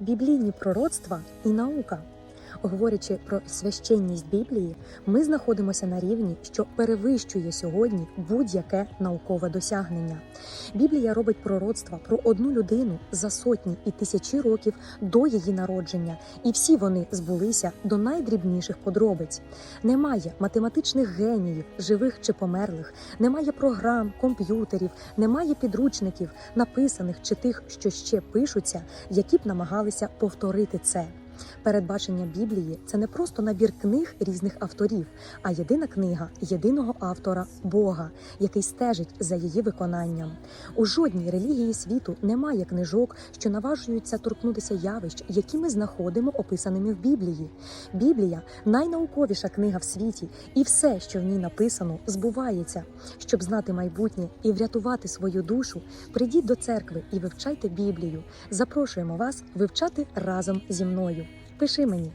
біблійні пророцтва і наука. Говорячи про священність Біблії, ми знаходимося на рівні, що перевищує сьогодні будь-яке наукове досягнення. Біблія робить пророцтва про одну людину за сотні і тисячі років до її народження, і всі вони збулися до найдрібніших подробиць. Немає математичних геніїв, живих чи померлих, немає програм, комп'ютерів, немає підручників, написаних чи тих, що ще пишуться, які б намагалися повторити це. Передбачення Біблії це не просто набір книг різних авторів, а єдина книга єдиного автора Бога, який стежить за її виконанням. У жодній релігії світу немає книжок, що наважуються торкнутися явищ, які ми знаходимо описаними в Біблії. Біблія найнауковіша книга в світі, і все, що в ній написано, збувається. Щоб знати майбутнє і врятувати свою душу, прийдіть до церкви і вивчайте Біблію. Запрошуємо вас вивчати разом зі мною. Пиши мені.